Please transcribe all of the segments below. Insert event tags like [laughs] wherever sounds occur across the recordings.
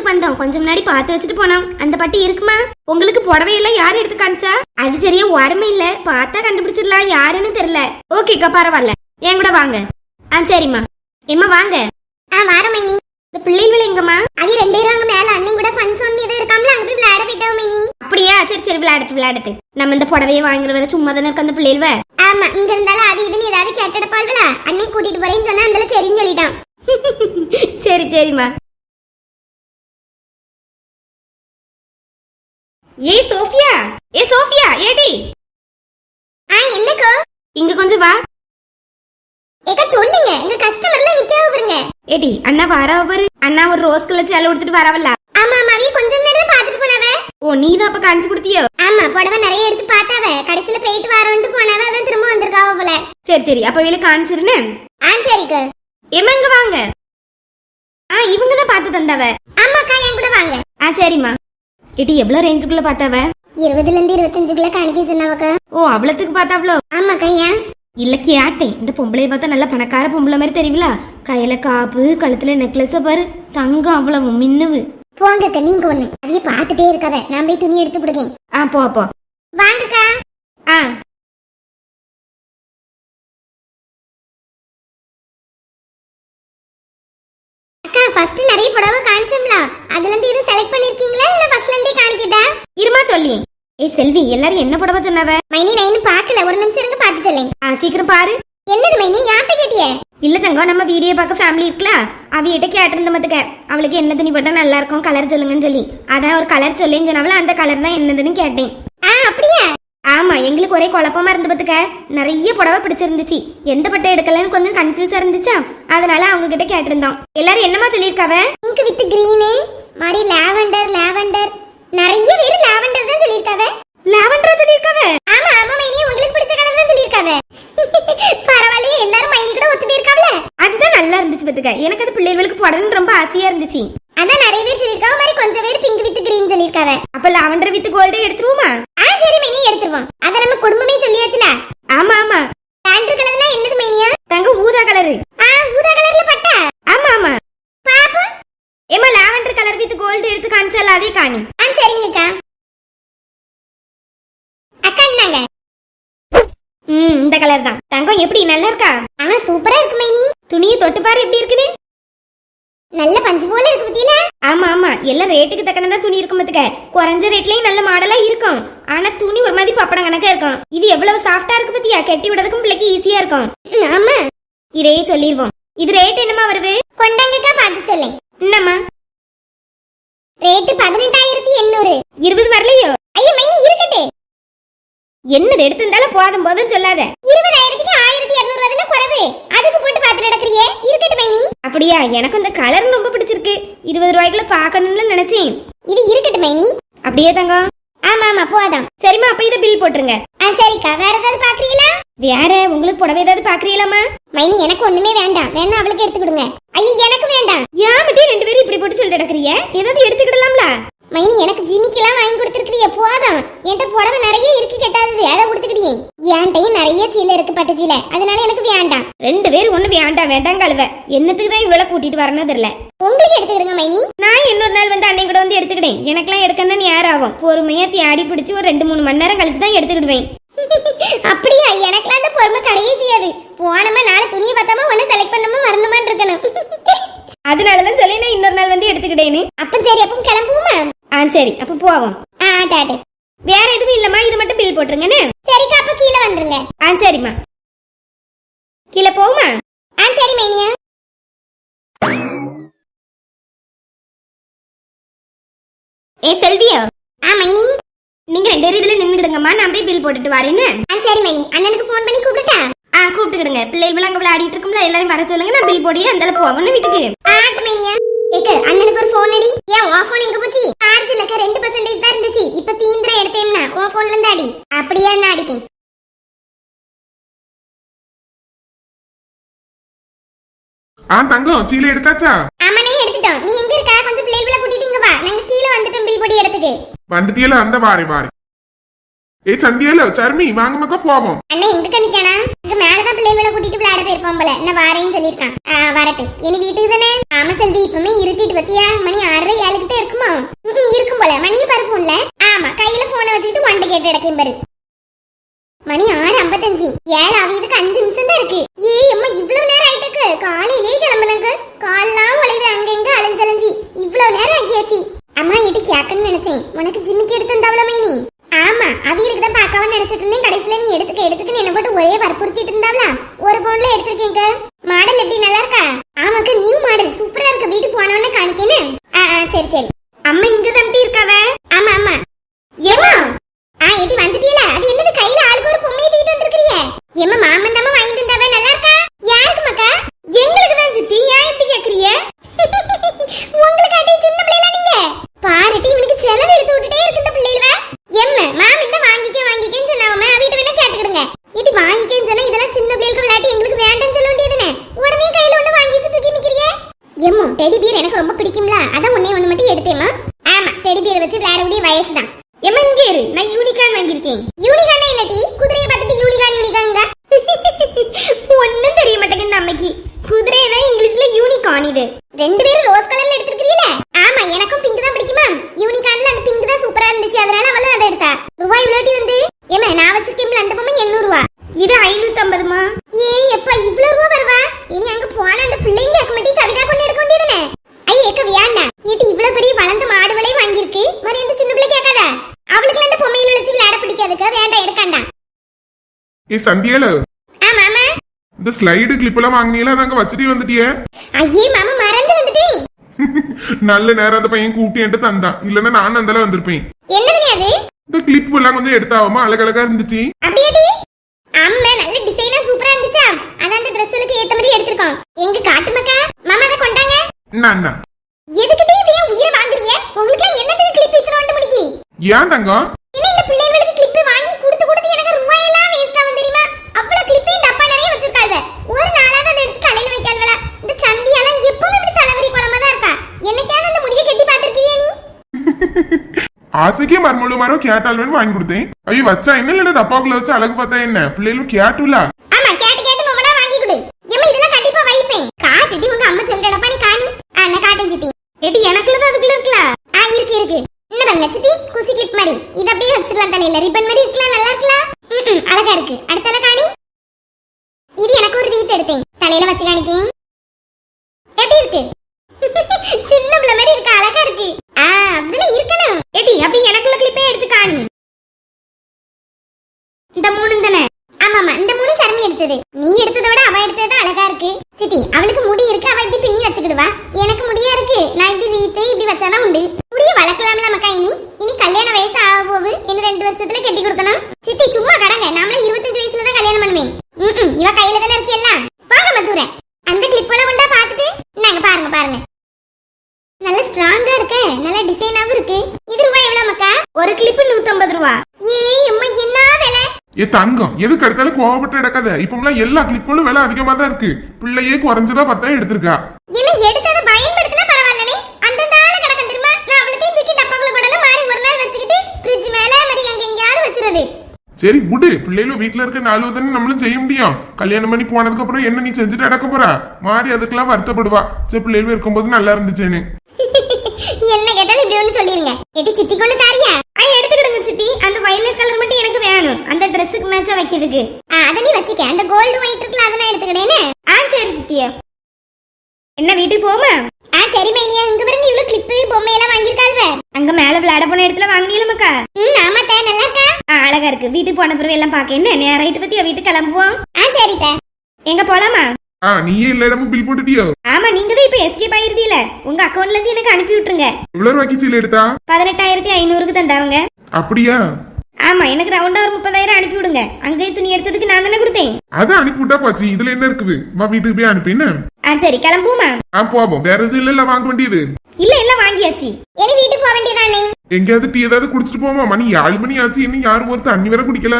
எடுக்கிறதுக்கு வந்தோம் கொஞ்சம் முன்னாடி பார்த்து வச்சுட்டு போனோம் அந்த பட்டு இருக்குமா? உங்களுக்கு புடவை எல்லாம் யார் எடுத்து காமிச்சா? அது சரியா உரமே இல்ல. பார்த்தா கண்டுபிடிச்சிடலாம். யாருன்னு தெரியல. ஓகேக்கா பரவாயில்ல. என் கூட வாங்க. ஆ சரிம்மா. எம்மா வாங்க. ஆ வாரம் மைனி. இந்த பிள்ளைகள் எங்கம்மா? அவி ரெண்டு பேரும் அங்க மேல. அண்ணன் கூட ஃபன் சொன்னி எதுவும் இருக்காமல. அங்க போய் விளையாட போயிட்டோம் மைனி. அப்படியா? சரி சரி விளையாடட்டு விளையாடட்டு. நம்ம இந்த புடவையை வாங்குற வரை சும்மா தானே இருக்க அந்த பிள்ளைகள் ஆமா இங்க இருந்தாலும் அது இதுன்னு ஏதாவது கேட்டடப்பாள்வல அண்ணி கூட்டிட்டு போறேன்னு சொன்னா அந்த சரின்னு சொல்லிட்டான். [laughs] சரி சரிம்மா. ஏ சோஃபியா. ஏ சோஃபியா ஏடி. ஆ என்னக்கோ? இங்க கொஞ்சம் வா. ஏக்கா சொல்லுங்க. இங்க கஸ்டமர்ல நிக்காம பாருங்க. ஏடி அண்ணா வரவ பாரு. அண்ணா ஒரு ரோஸ் கலர் சேலை உடுத்துட்டு வரவல்ல. ஆமா ஆமா அவி கொஞ்சம் நேரம் பாத்துட்டு போனவ. ஓ நீ தான் அப்ப காமிச்சு கொடுத்தியோ? ஆமா புடவை நிறைய எடுத்து பார்த்தாவ. கடைசியில போயிட்டு வரோன்ட்டு போனவ அதான் திரும்ப வந்திருக்காவ போல. சரி சரி அப்ப வெளிய காமிச்சிருன்னு. ஆ சரிக்கா. ஏமா இங்க வாங்க. ஆ இவங்க தான் பார்த்து தந்தவ. ஆமாக்கா என் கூட வாங்க. ஆ சரிம்மா. ஏடி எவ்வளவு ரேஞ்சுக்குள்ள பார்த்தவ? இருபதுல இருந்து இருபத்தஞ்சுக்குள்ள காணிக்க சொன்னவக்கா. ஓ அவ்வளவுக்கு பார்த்தாவளோ ஆமாக்கா ஏன்? இல்ல கேட்டேன் இந்த பொம்பளைய பார்த்தா நல்ல பணக்கார பொம்பளை மாதிரி தெரியுங்களா கையில காப்பு கழுத்துல நெக்லஸ் பாரு தங்கம் அவ்வளவு மின்னுவு. போங்கக்கா நீங்க ஒண்ணு. அதைய பார்த்துட்டே இருக்காத நான் போய் துணி எடுத்து கொடுக்கேன். ஆ போ போ. வாங்கக்கா. அக்கா ஃபர்ஸ்ட் நிறைய புடவை காமிச்சோம்ல. அதுல இருந்து இது செலக்ட் பண்ணிருக்கீங்களா? இல்ல ஃபர்ஸ்ட்ல இருந்தே காணிக்கிட்டா இருமா சொல்லி. ஏய் செல்வி எல்லாரும் என்ன புடவை சொன்னவ? மைனி நான் இன்னும் பார்க்கல. ஒரு நிமிஷம் இருங்க பார்த்து சொல்லேன். ஆ சீக்கிரம் பாரு. என்னது மைனி யார்கிட்ட கேட்டிய? இல்ல தங்கம் நம்ம வீடியோ பார்க்க ஃபேமிலி இருக்குல்ல? அவியிட்ட கேட்டிருந்த மத்துக்க அவளுக்கு என்ன துணி போட்டா நல்லா இருக்கும் கலர் சொல்லுங்கன்னு சொல்லி. அதான் ஒரு கலர் சொல்லேன்னு சொன்னாவல அந்த கலர் தான் என்னதுன்னு கேட்டேன். ஆ அப்படியா? ஆமா எங்களுக்கு ஒரே குழப்பமா இருந்து பத்துக்க. நிறைய புடவை பிடிச்சிருந்துச்சு. எந்த பட்டை எடுக்கலன்னு கொஞ்சம் கன்ஃபியூஸா இருந்துச்சா. அதனால அவங்க கிட்ட கேட்டிருந்தோம். எல்லாரும் என்னமா சொல்லியிருக்காவ? பிங்க் வித் கிரீனு மாதிரி லாவெண்டர் லாவெண்டர் நிறைய பேர் லாவெண்டர் தான் சொல்லியிருக்காவ. லாவெண்டரா சொல்லியிருக்காவ? ஆமா ஆமா மைனி உங்களுக்கு பிடிச்ச கலர் தான் சொல்லியிருக்காவ. [laughs] பரவாயில்லையே எல்லாரும் மைனி கூட ஒத்து போயிருக்காவல. அதுதான் நல்லா இருந்துச்சு பத்துக்க. எனக்கு அது பிள்ளைகளுக்கு போடணும்னு ரொம்ப ஆசையா இருந்துச்சு. நிறைய பேர் சொல்லியிருக்காவ மாதிரி கொஞ்சம் பேர் பிங்க் வித் கிரீன் சொல்லியிருக்காவ அப்ப லாவெண்டர் வித் கோல்டு எடுத்துருவோமா? ஆ சரி மைனி எடுத்துருவோம். அத நம்ம குடும்பமே சொல்லியாச்சுல? ஆமா ஆமா. லாண்டர் கலர்னா என்னது மைனியா தங்க ஊதா கலரு ஆ ஊதா கலர்ல பட்டா? ஆமா ஆமா. பாப்போம். ஏமா லாவெண்டர் கலர் வித் கோல்டு எடுத்து காமிச்சால அதே காணி. ஆ சரிங்கக்கா அக்கா. என்னங்க ம் இந்த கலர் தான். தங்கம் எப்படி நல்லா இருக்கா? ஆ சூப்பரா இருக்கு மைனி. துணியை தொட்டு பாரு எப்படி இருக்குது? நல்ல பஞ்சு போல இருக்கு பத்தியில? ஆமா ஆமா. எல்லாம் ரேட்டுக்கு தக்கன தான் துணி இருக்கும் பத்துக்க. குறைஞ்ச ரேட்லயும் நல்ல மாடலா இருக்கும். ஆனா துணி ஒரு மாதிரி பப்படம் கணக்கா இருக்கும். இது எவ்வளவு சாஃப்டா இருக்கு பத்தியா? கட்டி விடுறதுக்கும் பிள்ளைக்கு ஈஸியா இருக்கும். ஆமா இதே சொல்லிடுவோம் இது ரேட் என்னமா வருது? கொண்டாங்கக்கா பார்த்து சொல்லேன் என்னம்மா? ரேட்டு பதினெட்டாயிரத்தி எண்ணூறு. இருபது வரலையோ? ஐயோ மைனி இருக்கட்டு. என்னது எடுத்திருந்தாலும் போதும் போதும் சொல்லாத. இருபதாயிரத்துக்கு ஆயிரத்தி இருநூறு குறைவு அதுக்கு போட்டு பார்த்து நடக்கிறியே? இருக்கட்டு மைனி. அப்படியா? எனக்கு அந்த கலர் ரொம்ப பிடிச்சிருக்கு. இருபது ரூபாய்க்குள்ள பார்க்கணும்னு நினைச்சேன். இது இருக்கட்டு மைனி. அப்படியே தங்கம் ஆமா ஆமா போதாம். சரிம்மா அப்ப இதை பில் போட்டுருங்க. ஆ சரிக்கா. வேற ஏதாவது பாக்குறீங்களா வேற உங்களுக்கு புடவை ஏதாவது பாக்குறீங்களாமா மைனி எனக்கு ஒண்ணுமே வேண்டாம். வேணா அவளுக்கு எடுத்து கொடுங்க. ஐயோ எனக்கு வேண்டாம். ஏன் மட்டும் ரெண்டு பேரும் இப்படி போட்டு சொல்லிட்டு கிடக்குறிய ஏதாவது எடுத்துக்கிடலாம்ல? மைனி எனக்கு ஜிமிக்கெல்லாம் வாங்கி கொடுத்துருக்கிறிய போதும். என்கிட்ட புடவை நிறைய இருக்கு கெட்டாதது அதை கொடுத்துக்கிட்டியே என்கிட்டயும் நிறைய சீலை இருக்கு பட்டு சீலை. அதனால எனக்கு வேண்டாம். ரெண்டு பேரும் ஒண்ணு வேண்டாம் வேண்டாம் கழுவ. என்னத்துக்கு தான் இவ்வளவு கூட்டிட்டு வரணும் தெரியல. உங்களுக்கு எடுத்துக்கிடுங்க மைனி. நான் இன்னொரு நாள் வந்து அன்னை கூட வந்து எடுத்துக்கிட்டேன். எனக்கெல்லாம் எடுக்கணும்னு நேரம் ஆகும் பொறுமையா தேடி பிடிச்சி ஒரு ரெண்டு மூணு மணி நேரம் கழிச்சு தான் எடுத்துக்கிடுவேன். [laughs] அப்படியா? எனக்குலாம் அந்த பொறுமை கிடையே செய்யாது. போனமா நாளை துணியை பார்த்தாம ஒண்ணு செலக்ட் பண்ணாம வரணுமான்னு இருக்கணும். [laughs] அதனாலதான் சொல்லி நான் இன்னொரு நாள் வந்து எடுத்துக்கிட்டேன்னு. அப்ப சரி அப்ப கிளம்புவோமா? சரி அப்ப போவோம். ஆ வேற எதுவும் இல்லம்மா இது மட்டும் பில் போட்டுருங்கன்னு. சரிக்கா அப்ப கீழே வந்துருங்க. ஆ சரிம்மா. கீழே போகுமா ஆ சரி மைனியா. ஏ செல்வியா? ஆ மைனி. நீங்க ரெண்டு பேரும் இதுல நின்னுடுங்கம்மா நான் போய் பில் போட்டுட்டு வரேன்னு. ஆ சரி மைனி. அண்ணனுக்கு ஃபோன் பண்ணி கூப்பிட்டா ஆ கூப்பிட்டுக்கிடுங்க. பிள்ளைகள் அங்க விளையாடிட்டு இருக்கும்ல எல்லாரும் வர சொல்லுங்க நான் பில் போடியே அந்த போவோம்னு வீட்டுக்கு. ஆட்டு மைனியா. ஏக்கு அண்ணனுக்கு அடி ஏன் உன் ஃபோன் எங்க போச்சு? சார்ஜ் இல்லக்க ரெண்டு பர்சன்டேஜ் தான் இருந்துச்சு. இப்ப தீந்திர எடுத்தேன்னா உன் ஃபோன்ல இருந்து அடி. அப்படியே நான் அடிக்கேன் ஆ தங்கம் சீலை எடுத்தாச்சா? ஆமாண்ணே எடுத்துட்டோம். நீ எங்க இருக்கா? கொஞ்சம் பிள்ளைகளை கூட்டிட்டு இங்க வா. நாங்க கீழே வந்துட்டோம் பில் பொடி இடத்துக்கு வந்துட்டியல அந்த வாரி வாரி. ஏய் சந்தியால சர்மி வாங்க மக்கா போவோம். அண்ணே எங்க கணிக்கானா? இங்க மேலதான் பிள்ளைகளை கூட்டிட்டு விளையாட போயிருப்போம் போல. என்ன வாரேன்னு சொல்லியிருக்கான். வரட்டு இனி வீட்டுக்கு தானே? ஆமா செல்வி இப்பவுமே இருட்டிட்டு பத்தியா? மணி ஆறரை ஏழுகிட்ட இருக்குமா? ம்ம், இருக்கும் போல. மணியும் பாரு போன்ல ஆமா கையில போனை வச்சுட்டு ஒன்றை கேட்டு இடக்கையும் பாரு. மணி ஆறு ஐம்பத்தஞ்சு. ஏழு அவியதுக்கு அஞ்சு நிமிஷம் தான் இருக்கு. ஏ அம்மா இவ்வளவு நேரம் ஆயிட்டு காலையிலே கிளம்புனங்க கால்லாம் உழைது அங்கங்க அலைஞ்சலைஞ்சி இவ்வளவு நேரம் ஆக்கியாச்சு அம்மா எட்டு கேட்கணும்னு நினைச்சேன் உனக்கு ஜிம்மிக்கு எடுத்து தந்தாவள மைனி ஆமா அவியலுக்கு தான் பார்க்காம நினைச்சிட்டு இருந்தேன் கடைசியில நீ எடுத்துக்க எடுத்துக்க என்ன போட்டு ஒரே வற்புறுத்திட்டு இருந்தாவளா ஒரு பவுன்ல எடுத்திருக்கீங்க மாடல் எப்படி நல்லா இருக்கா ஆமாக்கு நியூ மாடல் சூப்பரா இருக்கு வீட்டுக்கு போனோன்னு காணிக்கேன்னு ஆ ஆ, சரி சரி அம்மா இங்க தம்பி இருக்காவ ஆமா ஆமா ஏமா ஆ எடி வந்துட்டீல அது என்னது கையில ஆளுக்கு ஒரு பொம்மையை தூக்கிட்டு வந்திருக்கீங்க ஏமா மாமன் தம்மா வாங்கி தந்தாவ நல்லா இருக்கா யாருக்கு மக்கா எங்களுக்கு தான் சித்தி ஏன் இப்படி கேக்குறீங்க உங்களுக்கு அடி சின்ன பிள்ளைல நீங்க பாருட்டி இவனுக்கு செலவு எடுத்து விட்டுட்டே இருக்கு இந்த பிள்ளைகள எம்ம மாம் இந்த வாங்கிக்க வாங்கிக்கன்னு சொன்னாவ அவகிட்ட வேணா கேட்டுக்கிடுங்க இது வாங்கிக்கன்னு சொன்னா இதெல்லாம் சின்ன பிள்ளைகளுக்கு விளையாட்டு எங்களுக்கு வேண்டாம்னு சொல்ல வேண்டியதுனே உடனே கையில ஒண்ணு வாங்கி வச்சு தூக்கி நிக்கிறியே எம்மோ டெடி பியர் எனக்கு ரொம்ப பிடிக்கும்ல. அதான் உன்னை ஒண்ணு மட்டும் எடுத்தேமா ஆமா டெடி பியர் வச்சு விளையாடக்கூடிய வயசு தான் எம்மா இங்க இரு. நான் யூனிகான் வாங்கியிருக்கேன். யூனிகான் என்னடி குதிரையை பார்த்துட்டு யூனிகான் யூனிகாங்க ஒன்னும் தெரிய மாட்டேங்குது இந்த அம்மைக்கு. குதிரைனா இங்கிலீஷ்ல யூனிகான் இது. ரெண்டு பேரும் ரோஸ் கலர்ல எடுத்துருக்கீல ஆமா எனக்கும் பிங்க் தான் பிடிக்குமா யூனிகான்ல அந்த பிங்க் தான் சூப்பரா இருந்துச்சு. அதனால அவளும் அதை எடுத்தா ரூபாய் இவ்வளோட்டி வந்து ஏமா நான் வச்சிருக்கேன்ல அந்த பொம்மை எண்ணூறு ரூபா இது ஐநூத்தம்பதுமா ஏய் எப்பா இவ்வளவு ரூபா வருவா இனி அங்க போன அந்த பிள்ளைங்க இருக்க மாட்டி சவிதா கொண்டு எடுக்க வேண்டியதுனே ஐய ஏக்க வியாண்டா ஏட்டி இவ்வளவு பெரிய வளர்ந்த மாடு விலை வாங்கியிருக்கு மாதிரி அந்த சின்ன பிள்ளை கேட்காத அவளுக்கு அந்த பொம்மையில வச்சு விளையாட பிடிக்காதுக்கு வேண்டாம் எடுக்காண்டா ஏய் சந்தியால இந்த ஸ்லைடு கிளிப் எல்லாம் வாங்கினீங்களா? அதாங்க வச்சுட்டே வந்துட்டியே. ஐயே மாமா மறந்து வந்துட்டேன் [laughs] நல்ல நேரம் அந்த பையன் கூட்டி என்கிட்ட தந்தான். இல்லன்னா நானும் அந்தால வந்திருப்பேன். என்னதுங்க அது? இந்த கிளிப் எல்லாம் கொஞ்சம் எடுத்தாவாம? அழகழகா இருந்துச்சு. அப்படியாடி? அம்மா நல்ல டிசைனா சூப்பரா இருந்துச்சா? அதான் அந்த ட்ரெஸ்ஸுக்கு ஏத்த மாதிரி எடுத்திருக்கோம். எங்க காட்டு மக்கா? மாமா அதை கொண்டாங்க. அண்ணா எதுக்கிட்டே இப்படியே உயிரை வாங்குறீங்க உங்களுக்கு என்னத்துக்கு கிளிப் இத்தனை வந்து முடிக்கி? ஏன் தங்கம் என்ன இந்த பிள்ளைகளுக்கு கிளிப் வாங்கி கொடுத்து கொடுத்து எனக்கு ரூபாய் எல்லாம் வேஸ்ட் ஆகும் தெரியுமா அவ்வளவு கிளிப்பே டப்பா நிறைய வச்சிருக்காங்க ஒரு நாளாவது அதை எடுத்து தலையில வைக்காதவள இந்த சந்தியெல்லாம் எப்பவும் இப்படி தலைவரி குழம்பா தான் இருக்கா என்னைக்காவது அந்த முடியை கட்டி பாத்திருக்கியா நீ ஆசைக்கே மர்மூல மரம் கேட்டாலும் வாங்கி கொடுத்தேன் ஐயோ வச்சா என்ன இல்ல டப்பாக்குள்ள வச்சு அழகு பார்த்தா என்ன பிள்ளைகளும் கேட்டுல ஆமா கேட்டு கேட்டு மொமடா வாங்கி கொடு ஏம்மா இதெல்லாம் கண்டிப்பா வைப்பேன் காட்டுடி உங்க அம்மா சொல்ற டப்பா நீ காணி ஆ நான் காட்டேன் சித்தி ஏடி எனக்குள்ள தான் அதுக்குள்ள இருக்கலாம் ஆ இருக்கு இருக்கு என்ன பாருங்க சித்தி குசி கிளிப் மாதிரி இது அப்படியே வச்சிடலாம் தலையில ரிப்பன் மாதிரி இருக்கலாம் நல்லா இருக்கலாம் ம்ம், அழகா இருக்கு அடுத்தால காணி இது எனக்கு ஒரு ரீத் எடுத்தேன் தலையில வச்சு காணிக்கேன் எப்படி இருக்கு சின்ன பிள்ளை மாதிரி இருக்கு அழகா இருக்கு ஆ அப்படிதான் இருக்கணும் ஏடி அப்படி எனக்குள்ள கிளிப்பே எடுத்து காணி இந்த மூணு தானே ஆமாமா இந்த மூணு சர்மி எடுத்தது நீ எடுத்ததை விட அவ எடுத்தது அழகா இருக்கு சித்தி அவளுக்கு முடி இருக்கு அவ இப்படி பின்னி வச்சுக்கிடுவா எனக்கு முடியா இருக்கு நான் இப்படி ரீத்து இப்படி வச்சாதான் உண்டு முடிய வளர்க்கலாம்ல மக்கா இனி இனி கல்யாண வயசு ஆக போகுது இன்னும் ரெண்டு வருஷத்துல கட்டி கொடுக்கணும் சித்தி சும்மா கடங்க நாமளே இருபத்தஞ்சு வயசுல தான் கல்யாணம் பண்ணுவேன் ம்ம், இவ கையில தானே இருக்கு எல்லாம்? வாங்க மதுரை. அந்த கிளிப் எல்லாம் கொண்டா பாத்துட்டு நாங்க பாருங்க பாருங்க. நல்ல ஸ்ட்ராங்கா இருக்க. நல்ல டிசைனாவும் இருக்கு. இது ரூபாய் எவ்வளவு மக்கா? ஒரு கிளிப்பு நூத்தம்பது ரூபா. ஏய் அம்மா என்ன விலை? ஏ தங்கம். எதுக்கு எடுத்தாலும் கோவப்பட்டு எடுக்காத இப்பெல்லாம் எல்லா கிளிப்போலும் விலை அதிகமா தான் இருக்கு. பிள்ளையே குறைஞ்சதா பார்த்தா எடுத்திருக்கா என்ன எடுத்ததை பயன்படுத்தினா பரவாயில்லனே அந்தந்த ஆள கிடக்கும் தெரியுமா நான் அவ்வளோத்தையும் தூக்கி டப்பாக்குள்ள போடணும் மாறி ஒரு நாள் வச்சுக்கிட்டு ஃப்ரிட்ஜ் மேல மாதிரி அங்க எங்கேயாவது வச்சிருது சரி விடு. பிள்ளைகளும் வீட்டில் இருக்க நாலு தானே நம்மளும் செய்ய முடியும். கல்யாணம் பண்ணி போனதுக்கு அப்புறம் என்ன நீ செஞ்சுட்டு நடக்க போற? மாறி அதுக்கெல்லாம் வருத்தப்படுவா. சரி பிள்ளைகளும் இருக்கும்போது நல்லா இருந்துச்சேன்னு. என்ன கேட்டாலும் இப்படி ஒன்று சொல்லிருங்க. எட்டி சித்தி கொண்டு தாரியா? ஆ எடுத்துக்கிடுங்க சித்தி. அந்த வயலட் கலர் மட்டும் எனக்கு வேணும். அந்த ட்ரெஸ்ஸுக்கு மேட்சா வைக்கிறதுக்கு. ஆ அதை நீ வச்சுக்க. அந்த கோல்டு ஒயிட் இருக்குல்ல அதை நான் எடுத்துக்கிட்டேன்னு ஆ சரி சித்தியா என்ன வீட்டுக்கு போமா? ஆ சரி மேனியா. இங்க பாருங்க இவ்வளவு கிளிப்பு பொம்மை எல்லாம் வாங்கியிருக்காள்வ. அங்க மேல விளையாட போன இடத்துல வாங்கினீங்களா ம் ஆமா தே நல்லா இருக்கா ஆ அழகா இருக்கு. வீட்டுக்கு போன பிறகு எல்லாம் பார்க்க என்ன? நேரம் பத்தி வீட்டுக்கு கிளம்புவோம். ஆ சரி தே. எங்க போலாமா? ஆ நீயே எல்லா இடமும் பில் போட்டுட்டியோ? ஆமா நீங்க தான் இப்ப எஸ்கேப் ஆயிருந்தீல உங்க அக்கவுண்ட்ல இருந்து எனக்கு அனுப்பி விட்டுருங்க. இவ்வளவு ரூபாய்க்கு சீல எடுத்தா? பதினெட்டாயிரத்தி ஐநூறுக்கு தந்தாவங்க. அப்படியா? ஆமா எனக்கு ரவுண்டா ஒரு முப்பதாயிரம் அனுப்பி விடுங்க. அங்கேயே துணி எடுத்ததுக்கு நான் தானே கொடுத்தேன். அதை அனுப்பி விட்டா போச்சு. இதுல என்ன இருக்குது? வா வீட்டுக்கு போய் அனுப்பி என்ன? ஆ சரி கிளம்புவோமா? ஆ போவோம். வேற எதுவும் இல்ல வாங்க வேண்டியது. இல்ல இல்ல வாங்கியாச்சு. இனி வீட்டுக்கு போக வேண்டியதானே எங்கேயாவது டீ ஏதாவது குடிச்சிட்டு போமா மணி ஏழு மணி ஆச்சு. இன்னும் யாரும் ஒரு அண்ணி வேற குடிக்கல?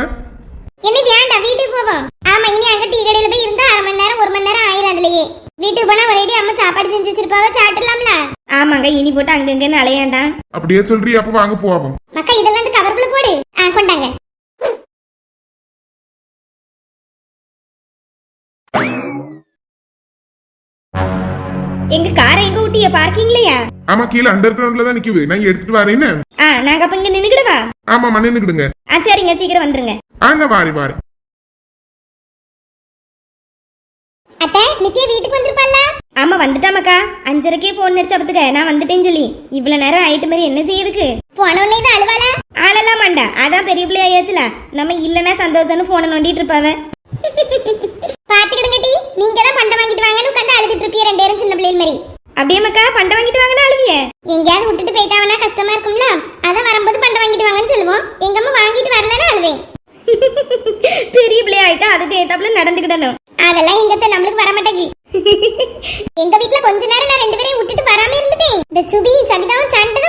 என்ன வேண்டாம் வீட்டுக்கு போவோம். ஆமா இனி அங்க டீ கடையில போய் இருந்தா அரை மணி நேரம் ஒரு மணி நேரம் ஆயிரும் அதுலயே. வீட்டுக்கு போனா ஒரேடி அம்மா சாப்பாடு செஞ்சு வச்சிருப்பாங்க சாப்பிடலாம்ல? ஆமாங்க இனி போட்டு அங்கங்க அலையாண்டாம். அப்படியே சொல்றீ அப்ப வாங்க போவோம். மக்கா இதெல்லாம் கவர்ல போடு. ஆ கொண்டாங்க. எங்க காரை எங்க ஊட்டிய? பார்க்கிங்லயா ஆமா கீழே அண்டர் கிரவுண்ட்ல தான் நிக்குது. நான் எடுத்துட்டு வரேன்னு ஆ நாங்க அப்ப இங்க நின்னுக்கிடவா ஆமா நின்னுக்கிடுங்க. ஆ சரிங்க சீக்கிரம் வந்துருங்க. ஆ நான் வாரி வாரி. அத்தை நித்யா வீட்டுக்கு வந்திருப்பாள்ல? ஆமா வந்துட்டாமக்கா. அஞ்சரைக்கே போன் அடிச்சா பத்துக்க நான் வந்துட்டேன்னு சொல்லி. இவ்வளவு நேரம் ஆயிட்டு மாதிரி என்ன செய்யுதுக்கு போன உடனே தான் அழுவாளா? ஆளெல்லாம் மாண்டா. அதான் பெரிய பிள்ளை ஆயாச்சுல நம்ம இல்லைன்னா சந்தோஷம்னு போனை நோண்டிட்டு இருப்பாவ. அப்படியே மக்கா பண்டை வாங்கிட்டு வாங்கன்னு அழுவிய எங்கேயாவது விட்டுட்டு போயிட்டாங்கன்னா கஷ்டமா இருக்கும்ல? அதான் வரும்போது பண்டை வாங்கிட்டு வாங்கன்னு சொல்லுவோம். எங்க அம்மா வாங்கிட்டு வரலன்னு அழுவேன். [laughs] பெரிய பிள்ளை ஆயிட்டா அதுக்கு ஏத்தாப்புல நடந்துக்கிடணும். அதெல்லாம் எங்கத்த நம்மளுக்கு வர மாட்டேங்குது [laughs] எங்க வீட்ல கொஞ்ச நேரம் நான் ரெண்டு பேரையும் விட்டுட்டு வராம இருந்துட்டேன். இந்த சுபி சபிதாவும் சாண்ட